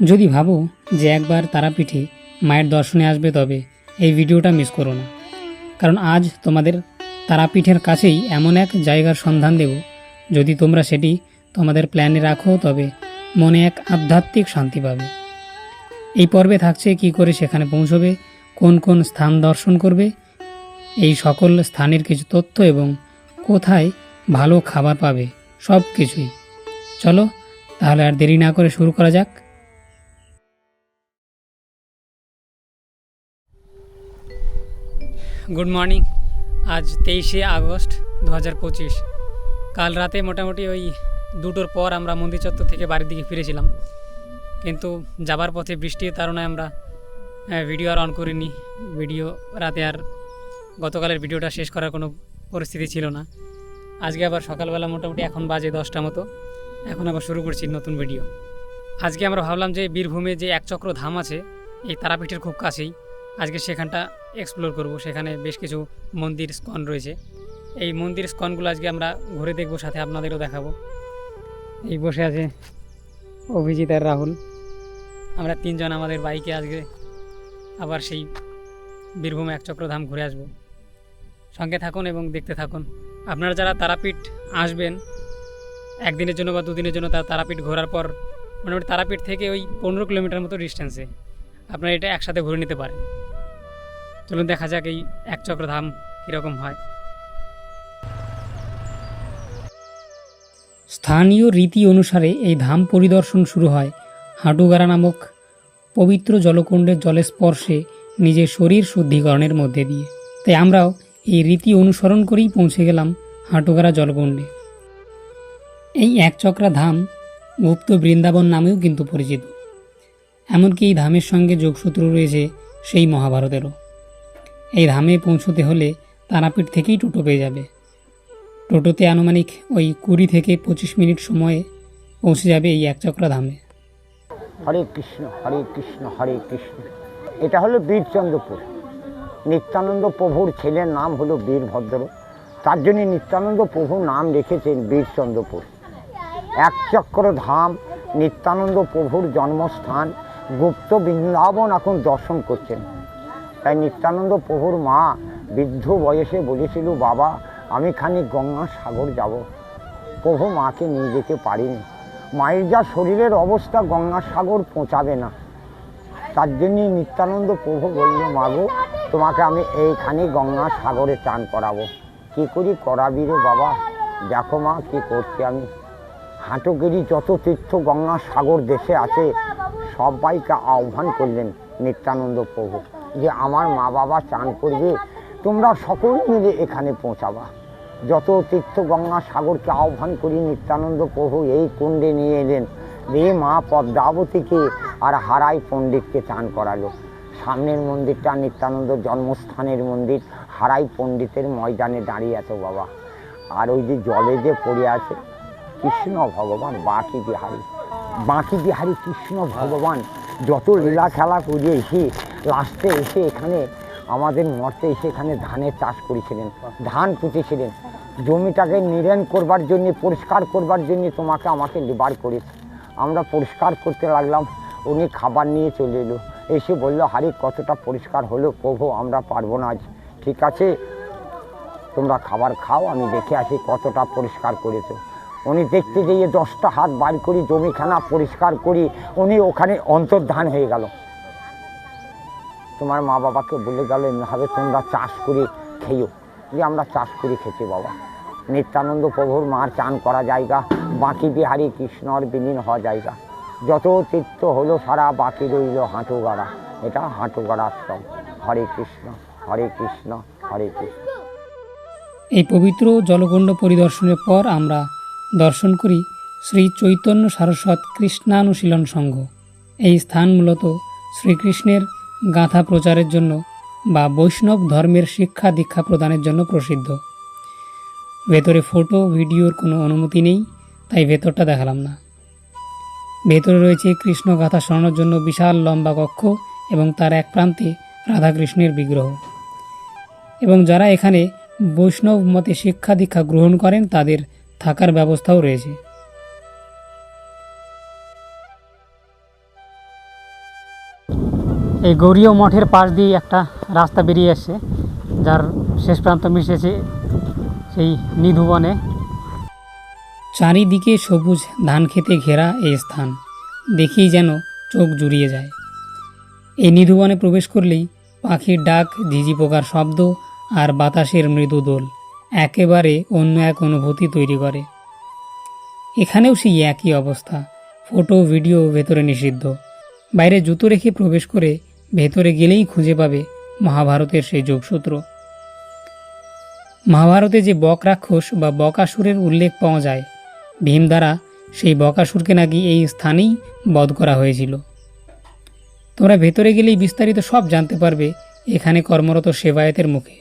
যদি ভাবো যে একবার তারাপীঠে মায়ের দর্শনে আসবে তবে এই ভিডিওটা মিস করো না। কারণ আজ তোমাদের তারাপীঠের কাছেই এমন এক জায়গার সন্ধান দেব, যদি তোমরা সেটি তোমাদের প্ল্যানে রাখো তবে মনে এক আধ্যাত্মিক শান্তি পাবে। এই পর্বে থাকছে কি করে সেখানে পৌঁছবে, কোন কোন স্থান দর্শন করবে, এই সকল স্থানের কিছু তথ্য এবং কোথায় ভালো খাবার পাবে সব কিছুই চলো, তাহলে আর দেরি না করে শুরু করা যাক। গুড মর্নিং আজ তেইশে আগস্ট দু হাজার পঁচিশ। কাল রাতে মোটামুটি ওই দুটোর পর আমরা মন্দির চত্বর থেকে বাড়ির দিকে ফিরেছিলাম। কিন্তু যাবার পথে বৃষ্টির তাড়নায় আমরা ভিডিও আর অন করিনি। ভিডিও রাতে আর গতকালের ভিডিওটা শেষ করার কোনো পরিস্থিতি ছিল না। আজকে আবার সকালবেলা মোটামুটি এখন বাজে দশটা মতো। এখন আবার শুরু করছি নতুন ভিডিও আজকে আমরা ভাবলাম যে বীরভূমে যে একচক্র ধাম আছে, এই তারাপীঠের খুব কাছেই। আজকে সেখানটা এক্সপ্লোর করব। সেখানে বেশ কিছু মন্দির স্কন রয়েছে। এই মন্দির স্কনগুলো আজকে আমরা ঘুরে দেখব, সাথে আপনাদেরও দেখাবো। এই বসে আছে অভিজিৎ আর রাহুল। আমরা তিনজন আমাদের বাইকে আজকে আবার সেই বীরভূম একচক্র ধাম ঘুরে আসব। সঙ্গে থাকুন এবং দেখতে থাকুন। আপনারা যারা তারাপীঠ আসবেন, একদিনের জন্য বা দুদিনের জন্য তারা তারাপীঠ ঘোরার পর মোটামুটি তারাপীঠ থেকে ওই পনেরো কিলোমিটার মতো ডিস্টেন্সে আপনারা এটা একসাথে ঘুরে নিতে পারেন। চলুন দেখা যাক এই এক চক্র ধাম কীরকম হয়। স্থানীয় রীতি অনুসারে এই ধাম পরিদর্শন শুরু হয় হাঁটুগাড়া নামক পবিত্র জলকুণ্ডের জলের স্পর্শে নিজের শরীর শুদ্ধিকরণের মধ্যে দিয়ে। তাই আমরাও এই রীতি অনুসরণ করেই পৌঁছে গেলাম হাঁটুগাড়া জলকুণ্ডে। এই একচক্রা ধাম গুপ্ত বৃন্দাবন নামেও কিন্তু পরিচিত। এমনকি এই ধামের সঙ্গে যোগসূত্র রয়েছে সেই মহাভারতেরও। এই ধামে পৌঁছতে হলে তারাপীঠ থেকেই টোটো পেয়ে যাবে। টোটোতে আনুমানিক ওই কুড়ি থেকে পঁচিশ মিনিট সময়ে পৌঁছে যাবে এই একচক্রা ধামে। হরে কৃষ্ণ হরে কৃষ্ণ হরে কৃষ্ণ। এটা হলো বীরচন্দ্রপুর। নিত্যানন্দ প্রভুর ছেলের নাম হলো বীরভদ্র। তার জন্য নিত্যানন্দ প্রভুর নাম রেখেছেন বীরচন্দ্রপুর। একচক্র ধাম, নিত্যানন্দ প্রভুর জন্মস্থান, গুপ্ত বৃন্দাবন এখন দর্শন করছেন। তাই নিত্যানন্দ প্রভুর মা বৃদ্ধ বয়সে বলেছিল, বাবা, আমি খানিক গঙ্গা সাগর যাব। প্রভু মাকে নিয়ে যেতে পারিনি। মায়ের যা শরীরের অবস্থা গঙ্গাসাগর পৌঁছাবে না। তার জন্যই নিত্যানন্দ প্রভু বলল মাগো তোমাকে আমি এইখানে গঙ্গা সাগরে চান করাবো। কি করি করাবি রে বাবা? দেখো মা, কি করছি আমি। হাঁটুগিরি যত তীর্থ গঙ্গা সাগর দেশে আছে, সবাইকে আহ্বান করলেন নিত্যানন্দ প্রভু। যে আমার মা বাবা চান করবে, তোমরা সকল মিলে এখানে পৌঁছাবা। যত তীর্থ গঙ্গা সাগরকে আহ্বান করি, নিত্যানন্দ প্রভু এই কুণ্ডে নিয়ে এলেন। রে মা পদ্মাবতীকে আর হারাই পণ্ডিতকে চান করালো। সামনের মন্দিরটা নিত্যানন্দ জন্মস্থানের মন্দির, হারাই পণ্ডিতের ময়দানে দাঁড়িয়ে আছে বাবা। আর ওই যে জলে যে পড়ে আছে, কৃষ্ণ ভগবান, বাকি বিহারী। বাকি বিহারী কৃষ্ণ ভগবান, যত লীলা খেলা করে এসে লাস্টে এসে এখানে, আমাদের মর্তে এসে এখানে ধানের চাষ করেছিলেন, ধান পুঁতেছিলেন। জমিটাকে নিরেন করবার জন্য, পরিষ্কার করবার জন্য তোমাকে আমাকে লিবার করেছে। আমরা পরিষ্কার করতে লাগলাম, উনি খাবার নিয়ে চলে এলো। এসে বলল হারি কতটা পরিষ্কার হলো প্রভু, আমরা পারব না আজ। ঠিক আছে, তোমরা খাবার খাও, আমি দেখে আসি কতটা পরিষ্কার করেছ। উনি দেখতে গিয়ে দশটা হাত বার করি জমিখানা পরিষ্কার করি, উনি ওখানে অন্তর্ধান হয়ে গেল। তোমার মা বাবাকে বলে গেল, এমনিভাবে তোমরা চাষ করে খেয়েও। যে আমরা চাষ করে খেতে বাবা। নিত্যানন্দ প্রভুর মার চান করা জায়গা, বাকি বিহারী কৃষ্ণর বিলীন হওয়া জায়গা। যত তীর্থ হলো সারা, বাকি রইল হাঁটুগাড়া। এটা হাঁটুগাড়া আশ্রম। হরে কৃষ্ণ হরে কৃষ্ণ হরে কৃষ্ণ। এই পবিত্র জলকুণ্ড পরিদর্শনের পর আমরা দর্শন করি শ্রী চৈতন্য সারস্বত কৃষ্ণানুশীলন সংঘ। এই স্থান মূলত শ্রীকৃষ্ণের গাথা প্রচারের জন্য বা বৈষ্ণব ধর্মের শিক্ষা দীক্ষা প্রদানের জন্য প্রসিদ্ধ। ভেতরে ফটো, ভিডিওর কোনো অনুমতি নেই, তাই ভেতরটা দেখালাম না। ভেতরে রয়েছে কৃষ্ণ গাথা শোনানোর জন্য বিশাল লম্বা কক্ষ এবং তার এক প্রান্তে রাধাকৃষ্ণের বিগ্রহ। এবং যারা এখানে বৈষ্ণব মতে শিক্ষা দীক্ষা গ্রহণ করেন, তাদের থাকার ব্যবস্থাও রয়েছে। এই গৌরীয় মঠের পাশ দিয়ে একটা রাস্তা বেরিয়ে আসছে যার শেষ প্রান্ত মিশেছে সেই নিধুবনে। চারিদিকে সবুজ ধান খেতে ঘেরা এই স্থান, দেখেই যেন চোখ জুড়িয়ে যায়। এই নিধুবনে প্রবেশ করলেই পাখির ডাক, ঝিঝি পোকার শব্দ আর বাতাসের মৃদু দোল একেবারে অন্য এক অনুভূতি তৈরি করে। এখানেও সেই একই অবস্থা, ফটো, ভিডিও ভেতরে নিষিদ্ধ। বাইরে জুতো রেখে প্রবেশ করে ভেতরে গেলেই খুঁজে পাবে মহাভারতের সেই যোগসূত্র। মহাভারতে যে বক রাক্ষস বা বকাসুরের উল্লেখ পাওয়া যায়, ভীম দ্বারা সেই বকাসুরকে নাকি এই স্থানেই বধ করা হয়েছিল। তোমরা ভেতরে গেলেই বিস্তারিত সব জানতে পারবে এখানে কর্মরত সেবায়েতের মুখে।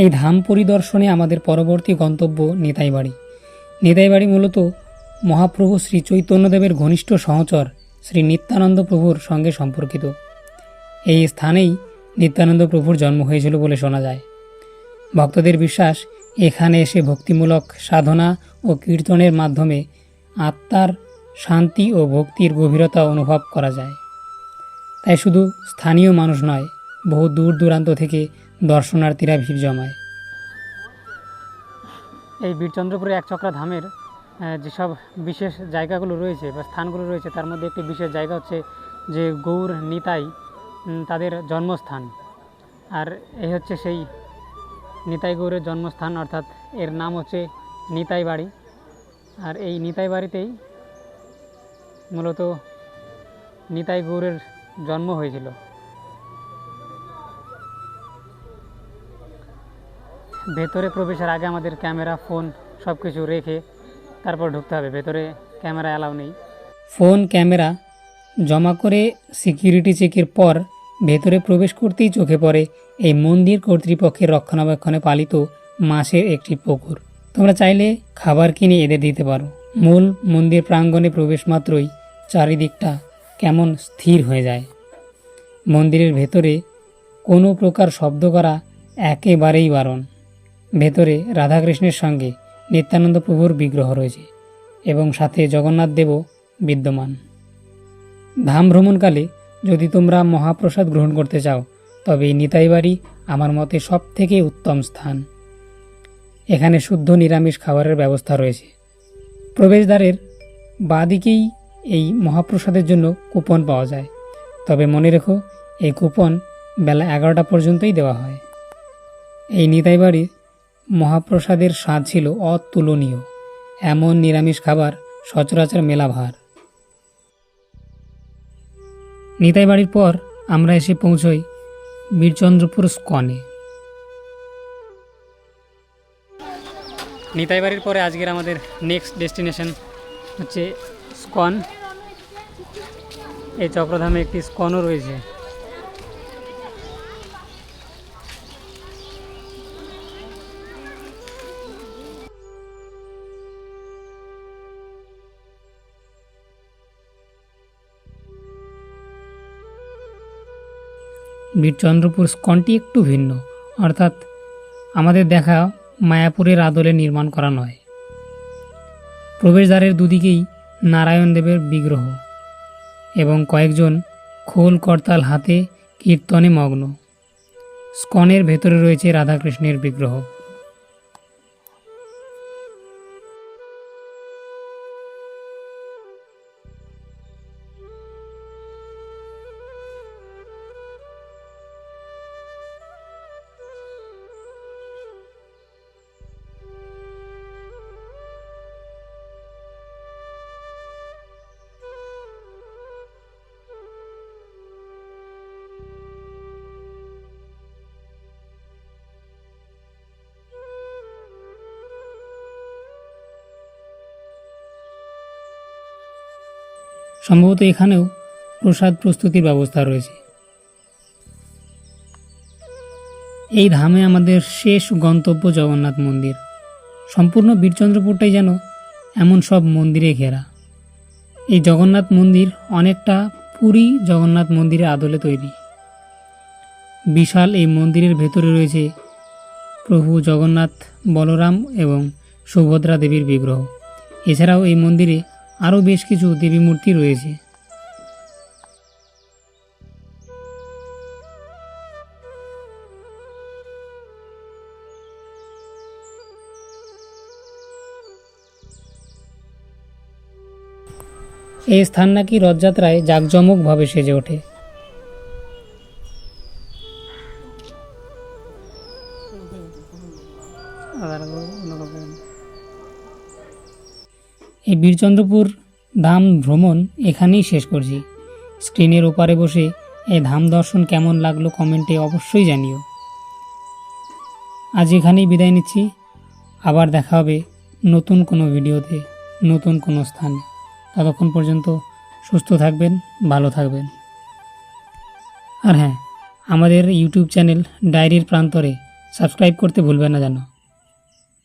এই ধাম পরিদর্শনে আমাদের পরবর্তী গন্তব্য নিতাই বাড়ি নিতাই বাড়ি মূলত মহাপ্রভু শ্রী চৈতন্যদেবের ঘনিষ্ঠ সহচর শ্রী নিত্যানন্দ প্রভুর সঙ্গে সম্পর্কিত। এই স্থানেই নিত্যানন্দ প্রভুর জন্ম হয়েছিল বলে শোনা যায়। ভক্তদের বিশ্বাস, এখানে এসে ভক্তিমূলক সাধনা ও কীর্তনের মাধ্যমে আত্মার শান্তি ও ভক্তির গভীরতা অনুভব করা যায়। তাই শুধু স্থানীয় মানুষ নয়, বহু দূর দূরান্ত থেকে দর্শনার্থীরা ভিড় জমায়। এই বীরচন্দ্রপুরে একচক্রা ধামের যেসব বিশেষ জায়গাগুলো রয়েছে বা স্থানগুলো রয়েছে, তার মধ্যে একটি বিশেষ জায়গা হচ্ছে যে গৌর নিতাই তাদের জন্মস্থান। আর এই হচ্ছে সেই নিতাই গৌরের জন্মস্থান, অর্থাৎ এর নাম হচ্ছে নিতাই বাড়ি। আর এই নিতাই বাড়িতেই মূলত নিতাই গৌরের জন্ম হয়েছিল। ভেতরে প্রবেশের আগে আমাদের ক্যামেরা, ফোন সব কিছু রেখে তারপর ঢুকতে হবে, ভেতরে ক্যামেরা অ্যালাউ নেই। ফোন, ক্যামেরা জমা করে সিকিউরিটি চেকের পর ভেতরে প্রবেশ করতেই চোখে পড়ে এই মন্দির কর্তৃপক্ষের রক্ষণাবেক্ষণে পালিত মাছের একটি পুকুর। তোমরা চাইলে খাবার কিনে এদের দিতে পারো। মূল মন্দির প্রাঙ্গণে প্রবেশ মাত্রই চারিদিকটা কেমন স্থির হয়ে যায়। মন্দিরের ভেতরে কোনো প্রকার শব্দ করা একেবারেই বারণ। ভেতরে রাধাকৃষ্ণের সঙ্গে নিত্যানন্দ প্রভুর বিগ্রহ রয়েছে এবং সাথে জগন্নাথ দেবও বিদ্যমান। ধাম ভ্রমণকালে যদি তোমরা মহাপ্রসাদ গ্রহণ করতে চাও, তবে এই নিতাই বাড়ি আমার মতে সব থেকে উত্তম স্থান। এখানে শুদ্ধ নিরামিষ খাবারের ব্যবস্থা রয়েছে। প্রবেশদ্বারের বাঁদিকেই এই মহাপ্রসাদের জন্য কুপন পাওয়া যায়। তবে মনে রেখো, এই কুপন বেলা এগারোটা পর্যন্তই দেওয়া হয়। এই নিতাই বাড়ির মহাপ্রসাদের স্বাদ ছিল অতুলনীয়। এমন নিরামিষ খাবার সচরাচর মেলা ভার নিতাই বাড়ির পর আমরা এসে পৌঁছই বীরচন্দ্রপুর স্কনে। নিতাই বাড়ির পরে আজকের আমাদের নেক্সট ডেস্টিনেশন হচ্ছে স্কন। এই চক্রধামে একটি স্কনও রয়েছে। বীরচন্দ্রপুর স্কনটি একটু ভিন্ন, অর্থাৎ আমাদের দেখা মায়াপুরের আদলে নির্মাণ করা নয়। প্রবেশদ্বারের দুদিকেই নারায়ণ দেবের বিগ্রহ এবং কয়েকজন খোল করতাল হাতে কীর্তনে মগ্ন। স্কনের ভেতরে রয়েছে রাধাকৃষ্ণের বিগ্রহ। সম্ভবত এখানেও প্রসাদ প্রস্তুতির ব্যবস্থা রয়েছে। এই ধামে আমাদের শেষ গন্তব্য জগন্নাথ মন্দির। সম্পূর্ণ বীরচন্দ্রপুরটাই যেন এমন সব মন্দিরে ঘেরা। এই জগন্নাথ মন্দির অনেকটা পুরী জগন্নাথ মন্দিরের আদলে তৈরি। বিশাল এই মন্দিরের ভেতরে রয়েছে প্রভু জগন্নাথ, বলরাম এবং সুভদ্রা দেবীর বিগ্রহ। এছাড়াও এই মন্দিরে আরও বেশ কিছু দেবী মূর্তি রয়েছে। এই স্থান নাকি রথযাত্রায় জাঁকজমকভাবে সেজে ওঠে। বীরচন্দ্রপুর ধাম ভ্রমণ এখানেই শেষ করছি। স্ক্রিনের ওপারে বসে এই ধাম দর্শন কেমন লাগল কমেন্টে অবশ্যই জানিও। আজ এখানেই বিদায় নিচ্ছি। আবার দেখা হবে নতুন কোনো ভিডিওতে, নতুন কোনো স্থানে। ততক্ষণ পর্যন্ত সুস্থ থাকবেন, ভালো থাকবেন। আর হ্যাঁ আমাদের ইউটিউব চ্যানেল ডায়েরির প্রান্তরে সাবস্ক্রাইব করতে ভুলবেন না যেন